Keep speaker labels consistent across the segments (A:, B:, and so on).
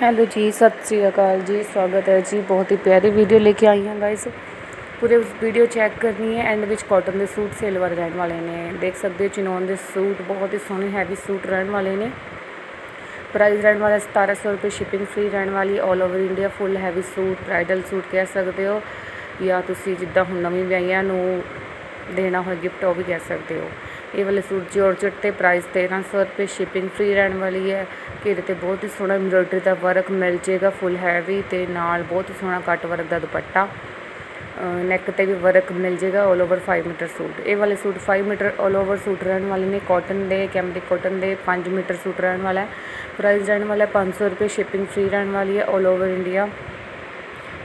A: Hello ਜੀ, ਸਤਿ ਸ੍ਰੀ ਅਕਾਲ ਜੀ, ਸਵਾਗਤ ਹੈ ਜੀ, ਬਹੁਤ ਹੀ ਪਿਆਰੀ ਵੀਡੀਓ ਲੈ ਕੇ ਆਈ ਹਾਂ ਗਾਇਸ ਪੂਰੇ ਵੀਡੀਓ ਚੈੱਕ ਕਰਨੀ ਹੈ ਐਂਡ ਵਿੱਚ ਕਾਟਨ ਦੇ ਸੂਟ ਸੇਲ ਵਾਲੇ ਰਹਿਣ ਵਾਲੇ ਨੇ। ਦੇਖ ਸਕਦੇ ਹੋ ਚਿਨੋਨ ਦੇ ਸੂਟ, ਬਹੁਤ ਹੀ ਸੋਹਣੇ ਹੈਵੀ ਸੂਟ ਰਹਿਣ ਵਾਲੇ ਨੇ। ਪ੍ਰਾਈਸ ਰਹਿਣ ਵਾਲਾ 1700 ਰੁਪਏ ਸ਼ਿਪਿੰਗ ਫ੍ਰੀ ਰਹਿਣ ਵਾਲੀ 올 over India full heavy suit bridal suit ਕਹਿ ਸਕਦੇ ਹੋ। ਜਾਂ ਤੁਸੀਂ ਜਿੱਦਾਂ ਹੁਣ ਨਵੀਂ ਵਿਆਹੀਆਂ ਨੂੰ ਦੇਣਾ ਹੋਏ ਗਿਫਟ ਉਹ ਵੀ ਕਹਿ ਸਕਦੇ ਹੋ। ਇਹ ਵਾਲੇ ਸੂਟ ਜੋਰਜਟ ਤੇ ਪ੍ਰਾਈਸ 1300 ਰੁਪਏ ਸ਼ਿਪਿੰਗ ਫ੍ਰੀ ਰਹਿਣ ਵਾਲੀ ਹੈ ਘੇਰੇ ਤੇ ਬਹੁਤ ਹੀ ਸੋਹਣਾ ਐਮਬ੍ਰੋਇਡਰੀ ਦਾ ਵਰਕ ਮਿਲ ਜੇਗਾ ਫੁੱਲ ਹੈਵੀ ਤੇ ਨਾਲ ਬਹੁਤ ਹੀ ਸੋਹਣਾ ਕੱਟ ਵਰਕ ਦਾ ਦੁਪੱਟਾ ਨੈਕ ਤੇ ਵੀ ਵਰਕ ਮਿਲ ਜੇਗਾ 올 ਓਵਰ 5 ਮੀਟਰ ਸੂਟ ਇਹ ਵਾਲੇ ਸੂਟ 5 ਮੀਟਰ 올 ਓਵਰ ਸੂਟ ਰਹਿਣ ਵਾਲੇ ਨੇ ਕਾਟਨ ਦੇ ਕੈਮਰਿਕ ਕਾਟਨ ਦੇ 5 ਮੀਟਰ ਸੂਟ ਰਹਿਣ ਵਾਲਾ ਹੈ ਪ੍ਰਾਈਸ ਰਹਿਣ ਵਾਲਾ 500 ਰੁਪਏ ਸ਼ਿਪਿੰਗ ਫ੍ਰੀ ਰਹਿਣ ਵਾਲੀ ਹੈ 올 ਓਵਰ ਇੰਡੀਆ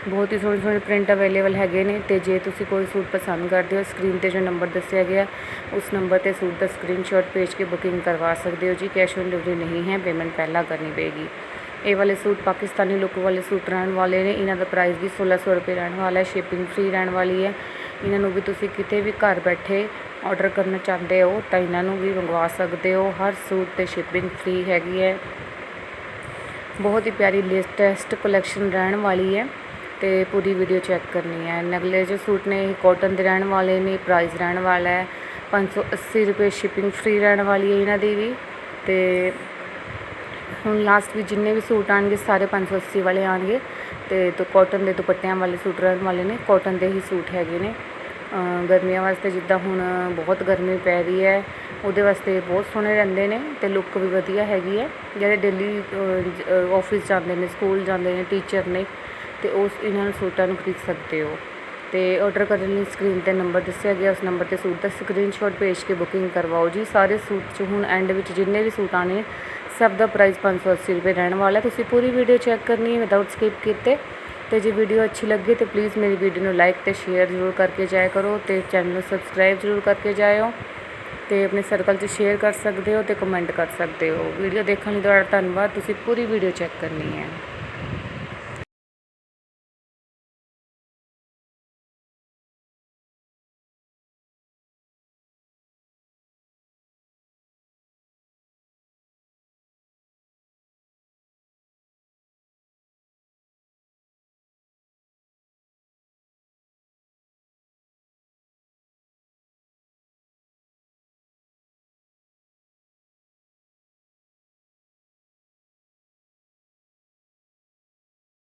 A: ਬਹੁਤ ਹੀ ਸੋਹਣੇ ਸੋਹਣੇ ਪ੍ਰਿੰਟ ਅਵੇਲੇਬਲ ਹੈਗੇ ਨੇ ਤੇ ਜੇ ਤੁਸੀਂ ਕੋਈ ਸੂਟ ਪਸੰਦ ਕਰਦੇ ਹੋ ਸਕਰੀਨ ਤੇ ਜੋ ਨੰਬਰ ਦੱਸਿਆ ਗਿਆ, ਉਸ ਨੰਬਰ ਤੇ ਸੂਟ ਦਾ ਸਕਰੀਨਸ਼ਾਟ ਭੇਜ ਕੇ ਬੁਕਿੰਗ ਕਰਵਾ ਸਕਦੇ ਹੋ ਜੀ। ਕੈਸ਼ ਔਨ ਡਿਲੀਵਰੀ ਨਹੀਂ ਹੈ ਪੇਮੈਂਟ ਪਹਿਲਾਂ ਕਰਨੀ ਪਏਗੀ। ਇਹ ਵਾਲੇ ਸੂਟ ਪਾਕਿਸਤਾਨੀ ਲੁੱਕ ਵਾਲੇ ਸੂਟ ਰਹਿਣ ਵਾਲੇ ਨੇ। ਇਹਨਾਂ ਦਾ ਪ੍ਰਾਈਸ ਵੀ 1600 ਰੁਪਏ ਰਹਿਣ ਵਾਲਾ ਹੈ ਸ਼ਿਪਿੰਗ ਫ੍ਰੀ ਰਹਿਣ ਵਾਲੀ ਹੈ। ਇਹਨਾਂ ਨੂੰ ਵੀ ਤੁਸੀਂ ਕਿਤੇ ਵੀ ਘਰ ਬੈਠੇ ਆਰਡਰ ਕਰਨਾ ਚਾਹੁੰਦੇ ਹੋ, ਤਾਂ ਇਹਨਾਂ ਨੂੰ ਵੀ ਮੰਗਵਾ ਸਕਦੇ ਹੋ। ਹਰ ਸੂਟ ਤੇ ਸ਼ਿਪਿੰਗ ਫ੍ਰੀ ਹੈਗੀ ਹੈ। ਬਹੁਤ ਹੀ ਪਿਆਰੀ ਲੇਟੈਸਟ ਕਲੈਕਸ਼ਨ ਰਹਿਣ ਵਾਲੀ ਹੈ। ਅਤੇ ਪੂਰੀ ਵੀਡੀਓ ਚੈੱਕ ਕਰਨੀ ਹੈ। ਨਗਲੇ ਜੋ ਸੂਟ ਨੇ, ਇਹ ਕੋਟਨ ਦੇ ਰਹਿਣ ਵਾਲੇ ਨੇ ਪ੍ਰਾਈਸ ਰਹਿਣ ਵਾਲਾ ਹੈ। 580 ਰੁਪਏ ਸ਼ਿਪਿੰਗ ਫ੍ਰੀ ਰਹਿਣ ਵਾਲੀ ਹੈ ਇਹਨਾਂ ਦੀ ਵੀ। ਤੇ ਹੁਣ ਲਾਸਟ ਵੀ ਜਿੰਨੇ ਵੀ ਸੂਟ ਆਣਗੇ ਸਾਰੇ 580 ਵਾਲੇ ਆਣਗੇ ਤੇ ਤੋਂ ਕਾਟਨ ਦੇ ਦੁਪੱਟਿਆਂ ਵਾਲੇ ਸੂਟ ਰਹਿਣ ਵਾਲੇ ਨੇ ਕਾਟਨ ਦੇ ਹੀ ਸੂਟ ਹੈਗੇ ਨੇ। ਗਰਮੀਆਂ ਵਾਸਤੇ ਜਿੱਦਾਂ ਹੁਣ ਬਹੁਤ ਗਰਮੀ ਪੈ ਰਹੀ ਹੈ, ਉਹਦੇ ਵਾਸਤੇ ਬਹੁਤ ਸੋਹਣੇ ਰਹਿੰਦੇ ਨੇ ਤੇ ਲੁੱਕ ਵੀ ਵਧੀਆ ਹੈਗੀ ਹੈ। ਜਿਹੜੇ ਡੇਲੀ ਆਫਿਸ ਜਾਂਦੇ ਨੇ ਸਕੂਲ ਜਾਂਦੇ ਨੇ ਟੀਚਰ ਨੇ ਅਤੇ ਉਸ ਇਹਨਾਂ ਸੂਟਾਂ ਨੂੰ ਖਰੀਦ ਸਕਦੇ ਹੋ। ਅਤੇ ਔਡਰ ਕਰਨ ਲਈ ਸਕਰੀਨ ਤੇ ਨੰਬਰ ਦੱਸਿਆ ਗਿਆ, ਉਸ ਨੰਬਰ ਤੇ ਸੂਟ ਦਾ ਸਕਰੀਨਸ਼ਾਟ ਭੇਜ ਕੇ ਬੁਕਿੰਗ ਕਰਵਾਓ ਜੀ। ਸਾਰੇ ਸੂਟ 'ਚ ਹੁਣ ਐਂਡ ਵਿੱਚ ਜਿੰਨੇ ਵੀ ਸੂਟ ਆਣੇ ਸਭ ਦਾ ਪ੍ਰਾਈਸ 580 ਰੁਪਏ ਰਹਿਣ ਵਾਲਾ। ਤੁਸੀਂ ਪੂਰੀ ਵੀਡੀਓ ਚੈੱਕ ਕਰਨੀ ਹੈ ਵਿਦਆਊਟ ਸਕਿਪ ਕੀਤੇ। ਤੇ ਜੇ ਵੀਡੀਓ ਅੱਛੀ ਲੱਗੇ ਤੇ ਪਲੀਜ਼ ਮੇਰੀ ਵੀਡੀਓ ਨੂੰ ਲਾਈਕ ਤੇ ਸ਼ੇਅਰ ਜ਼ਰੂਰ ਕਰਕੇ ਜਾਇਆ ਕਰੋ ਤੇ ਚੈਨਲ ਨੂੰ ਸਬਸਕ੍ਰਾਈਬ ਜ਼ਰੂਰ ਕਰਕੇ ਜਾਇਓ। ਤੇ ਆਪਣੇ ਸਰਕਲ 'ਚ ਸ਼ੇਅਰ ਕਰ ਸਕਦੇ ਹੋ ਤੇ ਕਮੈਂਟ ਕਰ ਸਕਦੇ ਹੋ। ਵੀਡੀਓ ਦੇਖਣ ਲਈ ਤੁਹਾਡਾ ਧੰਨਵਾਦ। ਤੁਸੀਂ ਪੂਰੀ ਵੀਡੀਓ ਚੈੱਕ ਕਰਨੀ ਹੈ।